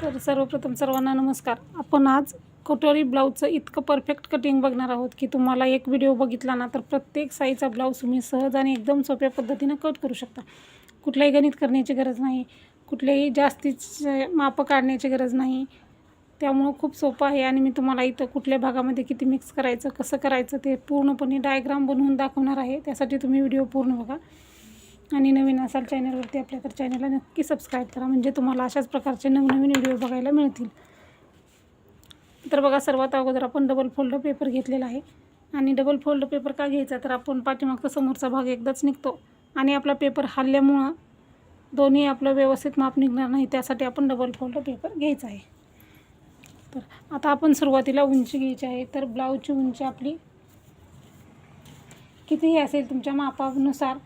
तर सर्वप्रथम सर्वांना नमस्कार. आपण आज कटोरी ब्लाऊजचं इतकं परफेक्ट कटिंग बघणार आहोत की तुम्हाला एक व्हिडिओ बघितला ना तर प्रत्येक साईजचा ब्लाऊज तुम्ही सहज आणि एकदम सोप्या पद्धतीनं कट करू शकता. कुठल्याही गणित करण्याची गरज नाही कुठलेही जास्तीचे मापं काढण्याची गरज नाही. त्यामुळं खूप सोपं आहे आणि मी तुम्हाला इथं कुठल्या भागामध्ये किती मिक्स करायचं कसं करायचं ते पूर्णपणे डायग्राम बनवून दाखवणार आहे. त्यासाठी तुम्ही व्हिडिओ पूर्ण बघा. आणि नवीन असाल चॅनलवरती आपल्या तर चॅनलला नक्की सबस्क्राईब करा. म्हणजे तुम्हाला अशाच प्रकारचे नवनवीन व्हिडिओ बघायला मिळतील. तर बघा सर्वात अगोदर आपण डबल फोल्ड पेपर घेतलेला आहे. आणि डबल फोल्ड पेपर का घ्यायचा? तर आपण पाठीमागचा समोरचा भाग एकदाच निघतो. आणि आपला पेपर हल्ल्यामुळं दोन्ही आपलं व्यवस्थित माप निघणार नाही. त्यासाठी आपण डबल फोल्ड पेपर घ्यायचा आहे. तर आता आपण सुरुवातीला उंची घ्यायची आहे. तर ब्लाऊजची उंची आपली कितीही असेल तुमच्या मापानुसार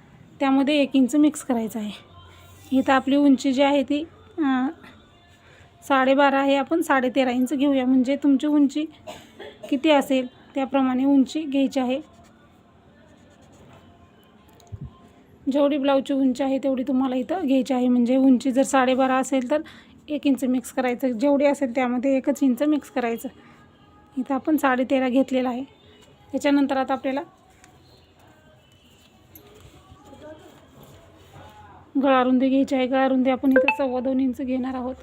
त्यामध्ये एक इंच मिक्स करायचं आहे. इथं आपली उंची जी आहे ती साडेबारा आहे. आपण साडेतेरा इंच घेऊया. म्हणजे तुमची उंची किती असेल त्याप्रमाणे उंची घ्यायची आहे. जेवढी ब्लाऊजची उंची आहे तेवढी तुम्हाला इथं घ्यायची आहे. म्हणजे उंची जर साडेबारा असेल तर एक इंच मिक्स करायचं. जेवढी असेल त्यामध्ये एकच इंच मिक्स करायचं. इथं आपण साडेतेरा घेतलेला आहे. त्याच्यानंतर आता आपल्याला गळारुंदी घ्यायची आहे गळारुंदी आपण इथं सव्वा दोन इंच घेणार आहोत.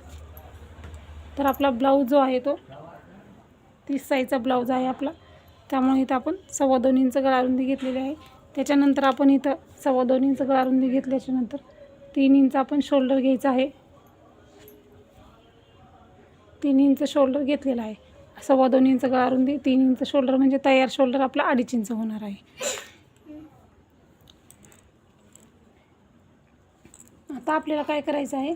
तर आपला ब्लाऊज जो आहे तो तीस साईजचा ब्लाऊज आहे आपला. त्यामुळे इथं आपण सव्वा दोन इंच गळारुंदी घेतलेली आहे. त्याच्यानंतर आपण इथं सव्वा दोन इंच गळारुंदी घेतल्याच्यानंतर तीन इंच आपण शोल्डर घ्यायचा आहे. तीन इंच शोल्डर घेतलेला आहे. सव्वा दोन इंच गळारुंदी तीन इंच शोल्डर म्हणजे तयार शोल्डर आपला अडीच इंच होणार आहे. आता आपल्याला काय करायचं आहे?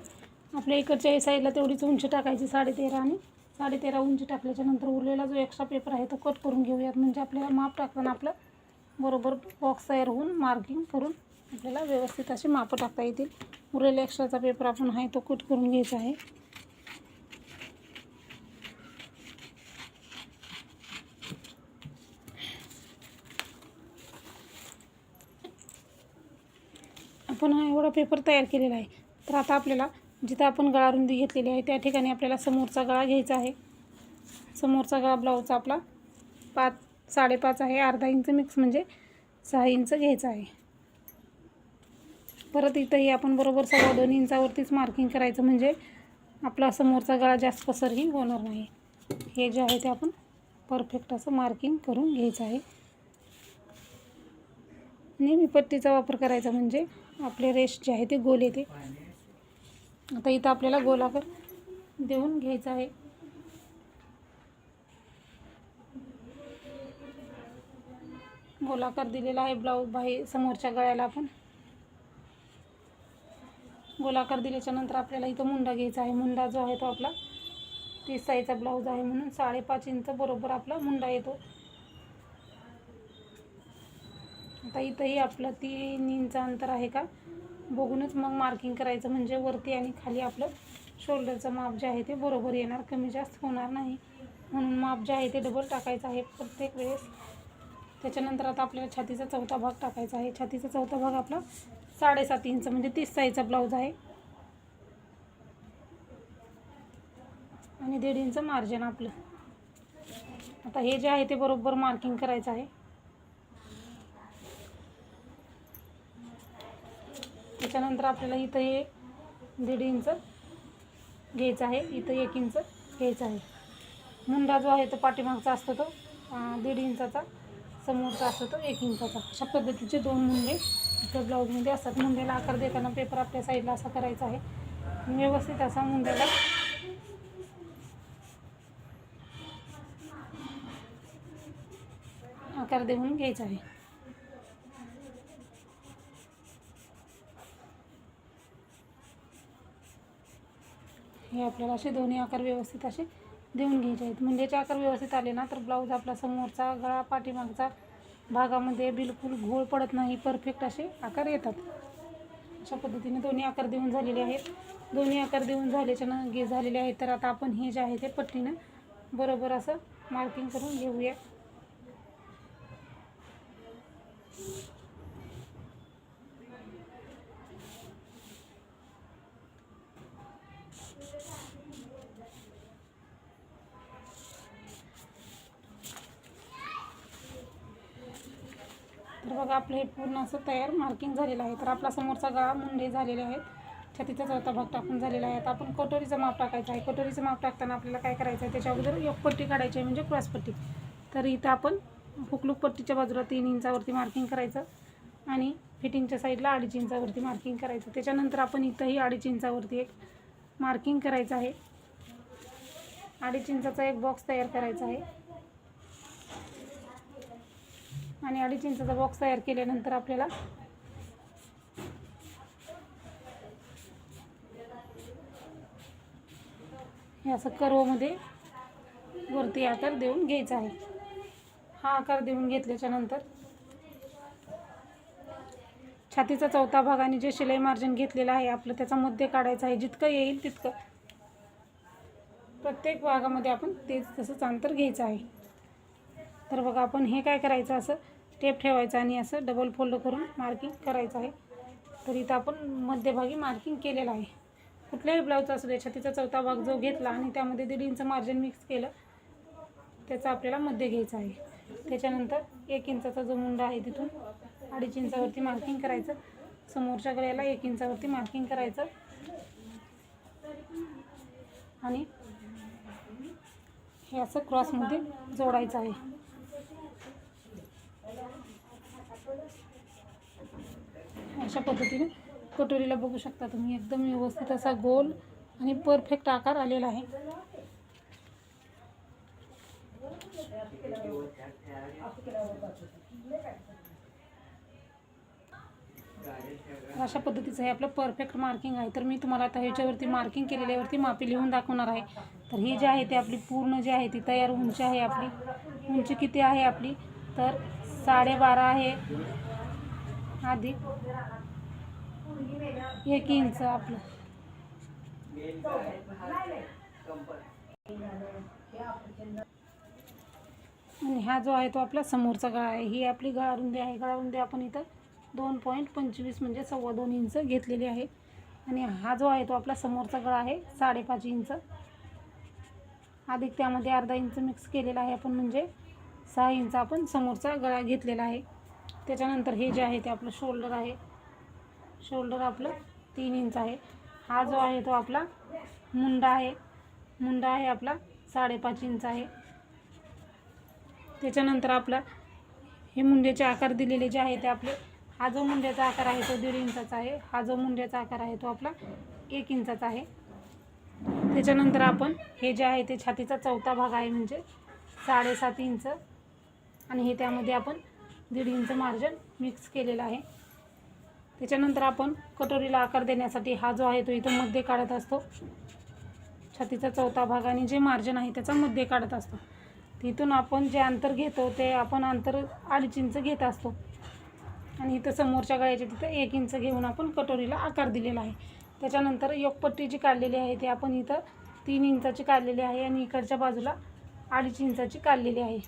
आपल्या इकडच्या साईडला तेवढीच उंची टाकायची साडेतेरा आणि साडेतेरा उंची टाकल्याच्या नंतर उरलेला जो एक्स्ट्रा पेपर आहे तो कट करून घेऊयात. म्हणजे आपल्याला माप टाकताना आपलं बरोबर बॉक्स तयार होऊन मार्किंग करून आपल्याला व्यवस्थित असे मापं टाकता येतील. उरलेला एक्स्ट्राचा पेपर आपण आहे तो कट करून घ्यायचा आहे. आपण हा एवढा पेपर तयार केलेला आहे. तर आता आपल्याला जिथं आपण गळारुंदी घेतलेली आहे त्या ठिकाणी आपल्याला समोरचा गळा घ्यायचा आहे. समोरचा गळा ब्लाऊजचा आपला पाच साडेपाच आहे. अर्धा इंच मिक्स म्हणजे सहा इंच घ्यायचा आहे. परत इथंही आपण बरोबर सव्वा दोन इंचावरतीच मार्किंग करायचं म्हणजे आपला समोरचा गळा जास्त पसरही होणार नाही. हे जे आहे ते आपण परफेक्ट असं मार्किंग करून घ्यायचं आहे. नेहमी पट्टीचा वापर करायचा म्हणजे आपले रेश जे आहे ते गोल येते. आता इथं आपल्याला गोलाकार देऊन घ्यायचं आहे. गोलाकार दिलेला आहे ब्लाऊज बाहेर समोरच्या गळ्याला आपण. गोलाकार दिल्याच्या नंतर आपल्याला इथं मुंडा घ्यायचा आहे. मुंडा जो आहे तो आपला तीस साईजचा ब्लाऊज आहे म्हणून साडेपाच इंच बरोबर आपला मुंडा येतो. आता इथंही आपलं तीन इंच अंतर आहे का? बघूनच मग मार्किंग करायचं म्हणजे वरती आणि खाली आपलं शोल्डरचं माप जे आहे ते बरोबर येणार कमी जास्त होणार नाही. म्हणून माप जे आहे ते डबल टाकायचं आहे प्रत्येक वेळेस. त्याच्यानंतर आता आपल्याला छातीचा चौथा भाग टाकायचा आहे. छातीचा चौथा भाग आपला साडेसात इंच म्हणजे तीस साईजचा ब्लाऊज आहे. आणि दीड इंच मार्जिन आपलं. आता हे जे आहे ते बरोबर मार्किंग करायचं आहे. त्याच्यानंतर आपल्याला इथं हे दीड इंच घ्यायचं आहे. इथं एक इंच घ्यायचं आहे. मुंडा जो आहे तो पाठीमागचा असतो तो दीड इंचाचा. समोरचा असतो तो एक इंचाचा. अशा पद्धतीचे दोन मुंडे इथं ब्लाऊजमध्ये असतात. मुंड्याला आकार देताना पेपर आपल्या साईडला असा करायचा आहे. व्यवस्थित असा मुंड्याला आकार देऊन घ्यायचा आहे. हे आपल्याला असे दोन्ही आकार व्यवस्थित असे देऊन घ्यायचे आहेत. म्हणजे मुंड्याचे आकार व्यवस्थित आले ना तर ब्लाऊज आपला समोरचा गळा पाठीमागचा भागामध्ये बिलकुल घोळ पडत नाही परफेक्ट असे आकार येतात. अशा पद्धतीने दोन्ही आकार देऊन झालेले आहेत. दोन्ही आकार देऊन झाल्याच्या न झालेले आहेत. तर आता आपण हे जे आहे ते पट्टीनं बरोबर असं मार्किंग करून घेऊया. पूर्ण असं तयार मार्किंग झालेलं आहे. तर आपला समोरचा गळा मुंडे झालेले आहेत. छातीचा चौथा भाग टाकून झालेला आहे. आता आपण कटोरीचं माप टाकायचं आहे. कटोरीचं माप टाकताना आपल्याला काय करायचं आहे? त्याच्या अगोदर एक पट्टी काढायची आहे म्हणजे क्रॉस पट्टी. तर इथं आपण हुकलूक पट्टीच्या बाजूला तीन इंचावरती मार्किंग करायचं आणि फिटिंगच्या साईडला अडीच इंचावरती मार्किंग करायचं. त्याच्यानंतर आपण इथंही अडीच इंचावरती एक मार्किंग करायचं आहे. अडीच इंचाचा एक बॉक्स तयार करायचा आहे. आणि अडीच इंचाचा बॉक्स तयार केल्यानंतर आपल्याला हे असं कर्वमध्ये वरती आकार देऊन घ्यायचा आहे. हा आकार देऊन घेतल्याच्या नंतर छातीचा चौथा भाग आणि जे शिलाई मार्जिन घेतलेलं आहे आपलं त्याचा मध्य काढायचा आहे. जितकं येईल तितकं प्रत्येक भागामध्ये आपण तेच तसंच अंतर घ्यायचं आहे. तर बघा आपण हे काय करायचं? असं टेप ठेवायचा आणि असं डबल फोल्ड करून मार्किंग करायचं आहे. तर इथं आपण मध्यभागी मार्किंग केलेलं आहे. कुठल्याही ब्लाऊज असू दे छातीचा चौथा भाग जो घेतला आणि त्यामध्ये दीड इंच मार्जिन मिक्स केलं त्याचा आपल्याला मध्य घ्यायचा आहे. त्याच्यानंतर एक इंचाचा जो मुंडा आहे तिथून अडीच इंचावरती मार्किंग करायचं. समोरच्या गळ्याला एक इंचावरती मार्किंग करायचं. आणि हे असं क्रॉसमध्ये जोडायचं आहे. अशा पद्धतीने कटोरीला बघू शकता तुम्ही. एकदम व्यवस्थित असा गोल आणि परफेक्ट आकार आलेला आहे. अशा पद्धतीचं हे आपलं परफेक्ट मार्किंग आहे. तर मी तुम्हाला आता ह्याच्यावरती मार्किंग केलेल्यावरती मापी लिहून दाखवणार आहे. तर ही जी आहे ती आपली पूर्ण जी आहे ती तयार उंची आहे आपली. उंची किती आहे आपली? तर साडेबारा आहे. आधी एक इंच आपलं. आणि हा जो आहे तो आपला समोरचा गळा आहे. ही आपली गळारुंदी आहे. गळारुंदी आपण इथं दोन पॉईंट पंचवीस म्हणजे सव्वा दोन इंच घेतलेली आहे. आणि हा जो आहे तो आपला समोरचा गळा आहे साडेपाच इंच. अधिक त्यामध्ये अर्धा इंच मिक्स केलेला आहे आपण म्हणजे सहा इंच आपण समोरचा गळा घेतलेला आहे. त्याच्यानंतर हे जे आहे ते आपलं शोल्डर आहे. शोल्डर आपलं तीन इंच आहे. हा जो आहे तो आपला मुंडा आहे. मुंडा आहे आपला साडेपाच इंच आहे. त्याच्यानंतर आपला हे मुंड्याचे आकार दिलेले जे आहे ते आपले हा जो मुंड्याचा आकार आहे तो दीड इंचाचा आहे. हा जो मुंड्याचा आकार आहे तो आपला एक इंचाचा आहे. त्याच्यानंतर आपण हे जे आहे ते छातीचा चौथा भाग आहे म्हणजे साडेसात इंच. आणि हे त्यामध्ये आपण दीड इंच मार्जन मिक्स केलेलं आहे. त्याच्यानंतर आपण कटोरीला आकार देण्यासाठी हा जो आहे तो इथं मध्ये काढत असतो. छातीचा चौथा भाग आणि जे मार्जिन आहे त्याचा मध्ये काढत असतो. तिथून आपण जे अंतर घेतो ते आपण अंतर अडीच इंच घेत असतो. आणि इथं समोरच्या गळ्याच्या तिथं एक इंच घेऊन आपण कटोरीला आकार दिलेला आहे. त्याच्यानंतर योगपट्टी जी काढलेली आहे ती आपण इथं तीन इंचाची काढलेली आहे आणि इकडच्या बाजूला अडीच इंचाची काढलेली आहे.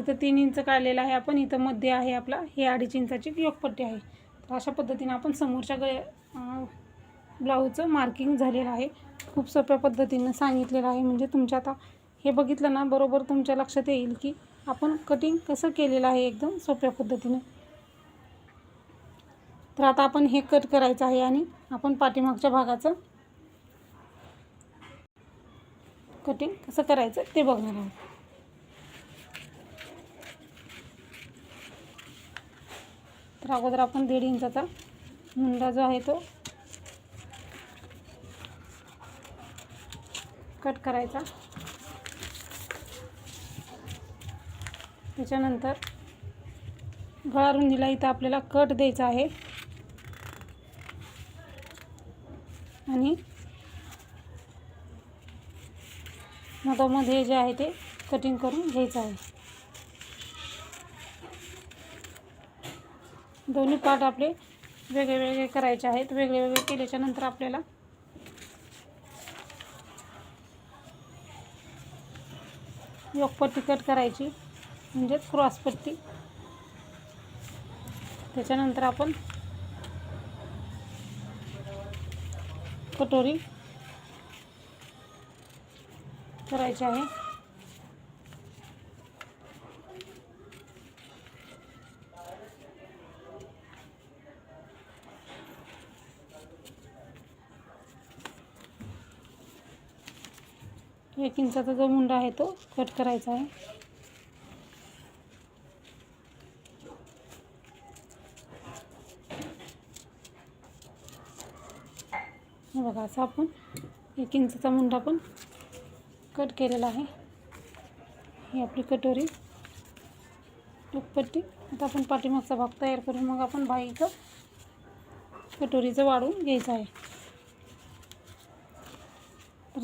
इथं तीन इंच काढलेलं आहे आपण इथं मध्ये आहे आपला हे अडीच इंचाची योगपट्टी आहे. तर अशा पद्धतीने आपण समोरच्या गळ्या ब्लाऊजचं मार्किंग झालेलं आहे. खूप सोप्या पद्धतीनं सांगितलेलं आहे. म्हणजे तुमच्या आता हे बघितलं ना बरोबर तुमच्या लक्षात येईल की आपण कटिंग कसं केलेलं आहे एकदम सोप्या पद्धतीनं. तर आता आपण हे कट करायचं आहे आणि आपण पाठीमागच्या भागाचं कटिंग कसं करायचं ते बघणार आहोत. तर अगोदर आपण दीड इंचाचा मुंडा जो आहे तो कट करायचा. त्याच्यानंतर गळा रुंदीला इथं आपल्याला कट द्यायचा आहे. आणि मधोमध्ये जे आहे ते कटिंग करून घ्यायचं आहे. दोन्ही पार्ट आपले वेगळे वेगळे करायचे आहेत. वेगळे वेगळे केल्याच्यानंतर आपल्याला योगपट्टी कट करायची. म्हणजेच क्रॉसपट्टी त्याच्यानंतर आपण कटोरी करायची आहे. इंचाचा जो मुंडा आहे तो कट करायचा आहे. हे बघा असं आपण एक इंचाचा मुंडा पण कट केलेला आहे. ही आपली कटोरी पट्टी आता आपण पाठीमागचा भाग तयार करून मग आपण बाईचं कटोरीचं वाढून घ्यायचं आहे.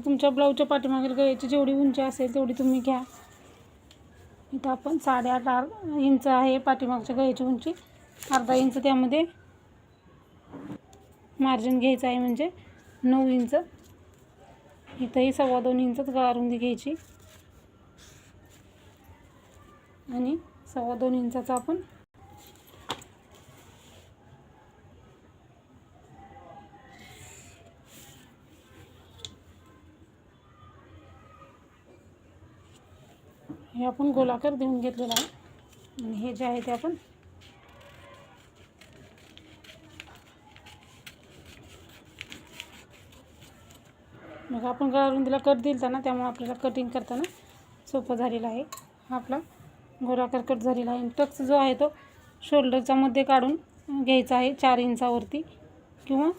तुमच्या ब्लाऊजच्या पाठीमागील गळ्याची जेवढी उंची असेल तेवढी तुम्ही घ्या. इथं आपण साडेआठ आर इंच आहे पाठीमागच्या गळ्याची उंची. अर्धा इंच त्यामध्ये मार्जिन घ्यायचं आहे म्हणजे नऊ इंच. इथंही सव्वा दोन इंचच गळारुंदी घ्यायची. आणि सव्वा दोन इंचाचा आपण हे आपण गोलाकार देऊन घेतलेला आहे. आणि हे जे आहे ते आपण मग आपण गळारुंदीला कट दिलता ना त्यामुळे आपल्याला कटिंग करताना सोपं झालेलं आहे. हा आपला गोलाकार कट झालेला आहे. टक्स जो आहे तो शोल्डरचा मध्ये काढून घ्यायचा आहे चार इंचावरती किंवा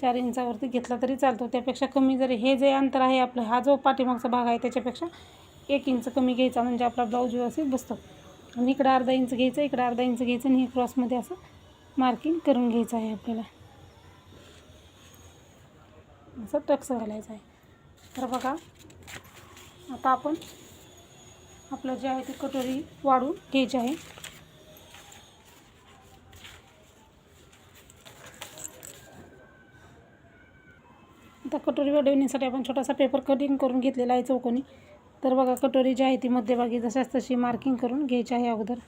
चार इंचावरती घेतला तरी चालतो. त्यापेक्षा कमी जरी हे जे अंतर आहे आपलं हा जो पाठीमागचा भाग आहे त्याच्यापेक्षा एक इंच कमी घ्यायचा म्हणजे आपला ब्लाऊज व्यवस्थित बसतो. आणि इकडं अर्धा इंच घ्यायचं इकडं अर्धा इंच घ्यायचं आणि हे क्रॉसमध्ये असं मार्किंग करून घ्यायचं आहे आपल्याला. असं टक्स घालायचं आहे. तर बघा आता आपण आपलं जे आहे ते कटोरी वाढून घ्यायची आहे. आता कटोरी वाढवण्यासाठी आपण छोटासा पेपर कटिंग करून घेतलेला आहे चौकोनी. तर बघा कटोरी जी आहे ती मध्यभागी जशाच तशी मार्किंग करून घ्यायची आहे अगोदर.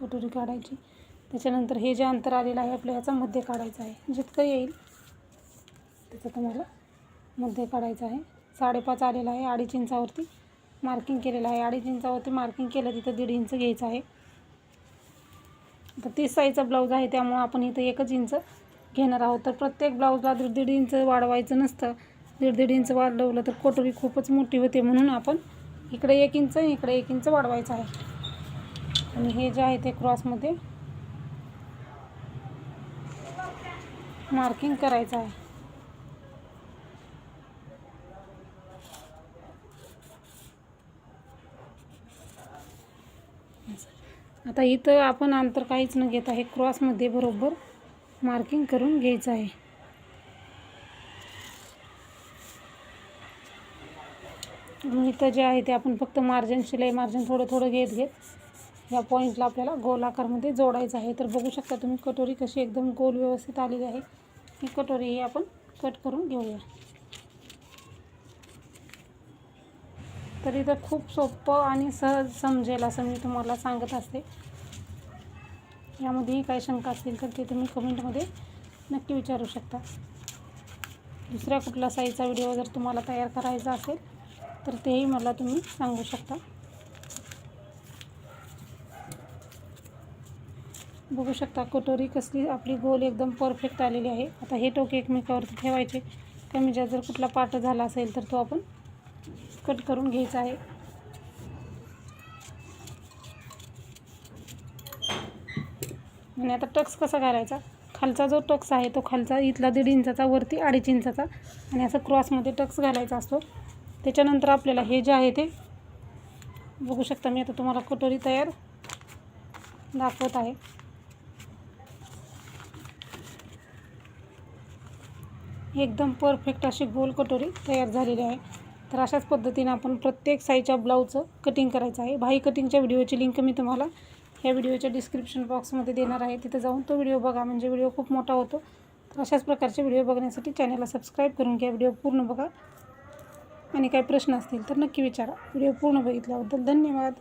कटोरी काढायची. त्याच्यानंतर हे जे अंतर आलेलं आहे आपल्या ह्याचा मध्य काढायचं आहे. जितकं येईल त्याचं तुम्हाला मध्य काढायचं आहे. साडेपाच आलेलं आहे अडीच इंचावरती मार्किंग केलेलं आहे. अडीच इंचावरती मार्किंग केलं तिथं दीड इंच घ्यायचं आहे. तर तीस साईजचा ब्लाऊज आहे त्यामुळं आपण इथं एकच इंच घेणार आहोत. तर प्रत्येक ब्लाऊजला दीड दीड इंच वाढवायचं नसतं. दीड दीड इंच वाढवलं तर कोटोरी खूपच मोठी होते म्हणून आपण इकडे एक इंच इकडे एक इंच वाढवायचं आहे. आणि हे जे आहे ते क्रॉसमध्ये मार्किंग करायचं आहे. आता इथं आपण अंतर काहीच न घेत आहे क्रॉसमध्ये बरोबर मार्किंग करून घ्यायचं आहे. इथं जे आहे ते आपण फक्त मार्जिन शिलाई मार्जिन थोडं थोडं घेत घेत या पॉईंटला आपल्याला गोल आकारमध्ये जोडायचं आहे. तर बघू शकता तुम्ही कटोरी कशी एकदम गोल व्यवस्थित आलेली आहे. ही कटोरी ही आपण कट करून घेऊया. तरी तर खूप सोपं आणि सहज समजेल असं मी तुम्हाला सांगत असते. यामध्येही काही शंका असतील तर ते तुम्ही कमेंटमध्ये नक्की विचारू शकता. दुसऱ्या कुठल्या साईजचा व्हिडिओ जर तुम्हाला तयार करायचा असेल तर तेही मला तुम्ही सांगू शकता. बघू शकता कटोरी कसली आपली गोल एकदम परफेक्ट आलेली आहे. आता हे टोके एकमेकावरती ठेवायचे. कमी ज्या जर कुठला पार्ट झाला असेल तर तो आपण कट करून घ्यायचा आहे. आणि आता टक्स कसा घालायचा? खालचा जो टक्स आहे तो खालचा इथला दीड इंचाचा वरती अडीच इंचाचा. आणि असं क्रॉसमध्ये टक्स घालायचा असतो. त्याच्यानंतर आपल्याला हे जे आहे ते बघू शकता मी आता तुम्हाला कटोरी तयार दाखवत आहे. एकदम परफेक्ट अशी गोल कटोरी तयार झालेली आहे. तर अशाच पद्धतीने आपण प्रत्येक साईजच्या ब्लाऊजचं कटिंग करायचं आहे. भाई कटिंगच्या व्हिडिओची लिंक मी तुम्हाला ह्या व्हिडिओच्या डिस्क्रिप्शन बॉक्समध्ये देणार आहे. तिथं जाऊन तो व्हिडिओ बघा म्हणजे व्हिडिओ खूप मोठा होतो. तर अशाच प्रकारचे व्हिडिओ बघण्यासाठी चॅनलला सबस्क्राईब करून घ्या. व्हिडिओ पूर्ण बघा. आणि काही प्रश्न असतील तर नक्की विचारा. व्हिडिओ पूर्ण बघितल्याबद्दल धन्यवाद.